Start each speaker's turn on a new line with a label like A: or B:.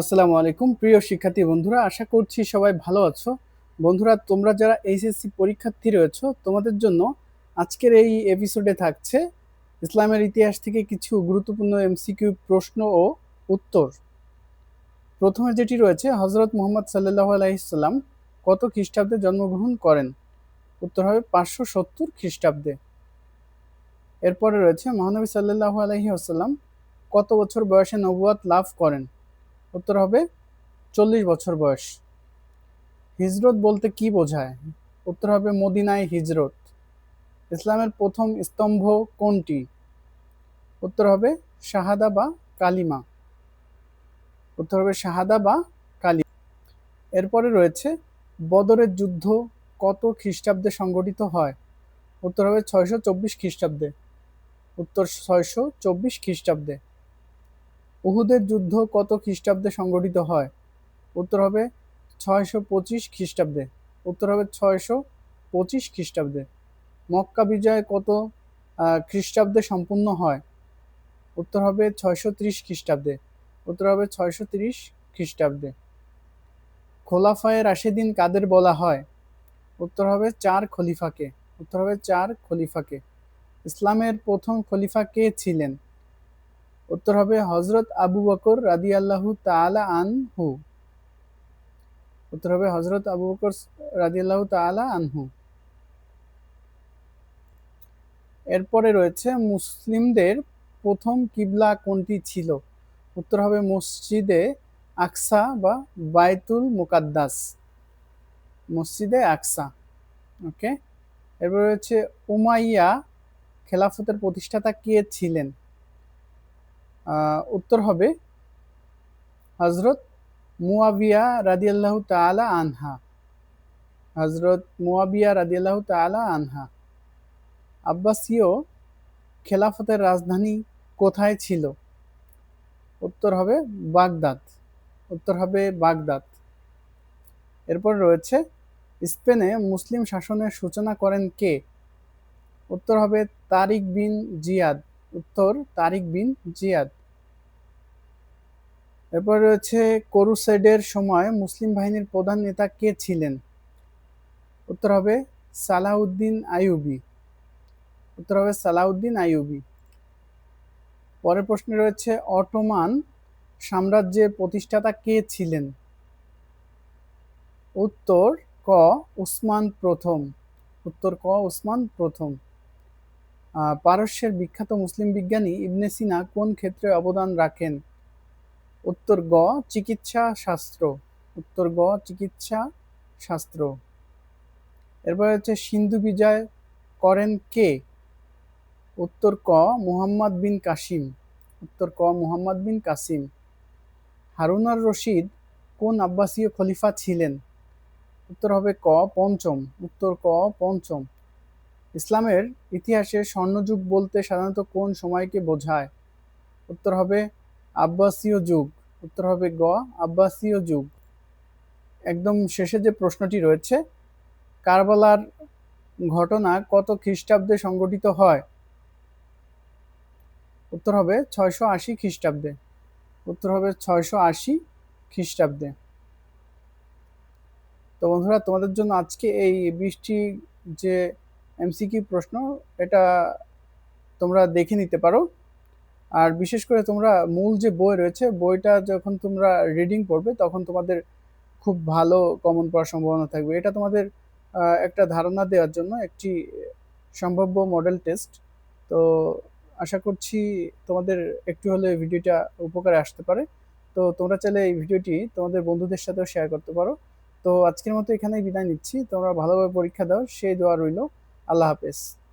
A: আসসালামু আলাইকুম প্রিয় শিক্ষার্থী বন্ধুরা আশা করছি সবাই ভালো আছো বন্ধুরা তোমরা যারা এইচএসসি পরীক্ষার্থী রয়েছ তোমাদের জন্য আজকের এই এপিসোডে থাকছে ইসলামের ইতিহাস থেকে কিছু গুরুত্বপূর্ণ এমসিকিউ প্রশ্ন ও উত্তর প্রথমে যেটি রয়েছে হজরত মোহাম্মদ সাল্লাহ আলাইসাল্লাম কত খ্রিস্টাব্দে জন্মগ্রহণ করেন উত্তর হবে পাঁচশো সত্তর খ্রিস্টাব্দে এরপরে রয়েছে মহানবী সাল্লাহ আলহি আসাল্লাম কত বছর বয়সে নবুয়াত লাভ করেন উত্তর হবে চল্লিশ বছর বয়স হিজরত বলতে কি বোঝায় উত্তর হবে মদিনায় হিজরত ইসলামের প্রথম স্তম্ভ কোনটি উত্তর হবে শাহাদা বা কালিমা উত্তর হবে শাহাদা বা কালি এরপরে রয়েছে বদরের যুদ্ধ কত খ্রিস্টাব্দে সংগঠিত হয় উত্তর হবে ছয়শো চব্বিশ খ্রিস্টাব্দে উত্তর ছয়শো চব্বিশ খ্রিস্টাব্দে উহুদের যুদ্ধ কত খ্রিস্টাব্দে সংগঠিত হয় উত্তর হবে ছয়শো পঁচিশ খ্রিস্টাব্দে উত্তর হবে ছয়শো পঁচিশ খ্রিস্টাব্দে মক্কা বিজয় কত খ্রিস্টাব্দে সম্পূর্ণ হয় উত্তর হবে ছয়শো ত্রিশ খ্রিস্টাব্দে উত্তর হবে ছয়শো তিরিশ খ্রিস্টাব্দে খোলাফায়ের রাশেদিন কাদের বলা হয় উত্তর হবে চার খলিফাকে উত্তর হবে চার খলিফাকে ইসলামের প্রথম খলিফা কে ছিলেন উত্তর হবে হজরত আবু বকর রাদি আল্লাহু তালা আনহু উত্তর হবে হজরত আবু বকর রাদি আল্লাহু তালা আনহু এরপরে রয়েছে মুসলিমদের প্রথম কিবলা কোনটি ছিল উত্তর হবে মসজিদে আকসা বা বায়তুল মুকাদ্দাস মসজিদে আকসা ওকে এরপরে রয়েছে উমাইয়া খেলাফতের প্রতিষ্ঠাতা কে ছিলেন উত্তর হবে হজরত মুয়াবিয়া রাদিয়াল্লাহ তালা আনহা হজরত মুয়াবিয়া রাদিয়াল্লাহ তালা আনহা আব্বাসীয় খেলাফতের রাজধানী কোথায় ছিল উত্তর হবে বাগদাদ উত্তর হবে বাগদাদ এরপর রয়েছে স্পেনে মুসলিম শাসনের সূচনা করেন কে উত্তর হবে তারিক বিন জিয়াদ উত্তর তারিক বিন জিয়াদ এরপর রয়েছে করুসাইডের সময় মুসলিম বাহিনীর প্রধান নেতা কে ছিলেন উত্তর হবে সালাউদ্দিন আইউবি উত্তর হবে সালাউদ্দিন আইউবি পরের প্রশ্নে রয়েছে অটোমান সাম্রাজ্যের প্রতিষ্ঠাতা কে ছিলেন উত্তর ক উসমান প্রথম উত্তর ক উসমান প্রথম পারস্যের বিখ্যাত মুসলিম বিজ্ঞানী ইবনে সিনা কোন ক্ষেত্রে অবদান রাখেন উত্তর গ চিকিৎসা শাস্ত্র উত্তর গ চিকিৎসা শাস্ত্র এরপর হচ্ছে সিন্ধু বিজয় করেন কে উত্তর ক মুহাম্মদ বিন কাসিম উত্তর ক মুহাম্মদ বিন কাসিম হারুনার রশিদ কোন আব্বাসীয় খলিফা ছিলেন উত্তর হবে ক পঞ্চম উত্তর ক পঞ্চম ইসলামের ইতিহাসে স্বর্ণযুগ বলতে সাধারণত কোন সময়কে বোঝায় উত্তর হবে আব্বাসীয় যুগ উত্তর হবে গ আব্বাসীয় যুগ একদম শেষে যে প্রশ্নটি রয়েছে কারবালার ঘটনা কত খ্রিস্টাব্দে সংগঠিত হয় উত্তর হবে ছয়শো আশি খ্রিস্টাব্দে উত্তর হবে ছয়শো আশি খ্রিস্টাব্দে তো বন্ধুরা তোমাদের জন্য আজকে এই বৃষ্টি যে এমসিকি প্রশ্ন এটা তোমরা দেখে নিতে পারো আর বিশেষ করে তোমরা মূল যে বই রয়েছে বইটা যখন তোমরা রিডিং করবে তখন তোমাদের খুব ভালো কমন পড়ার সম্ভাবনা থাকবে এটা তোমাদের একটা ধারণা দেওয়ার জন্য একটি সম্ভাব্য মডেল টেস্ট তো আশা করছি তোমাদের একটু হলে ভিডিওটা উপকারে আসতে পারে তো তোমরা চাইলে এই ভিডিওটি তোমাদের বন্ধুদের সাথেও শেয়ার করতে পারো তো আজকের মতো এখানেই বিদায় নিচ্ছি তোমরা ভালোভাবে পরীক্ষা দাও সেই দোয়া রইল আল্লাহ হাফেজ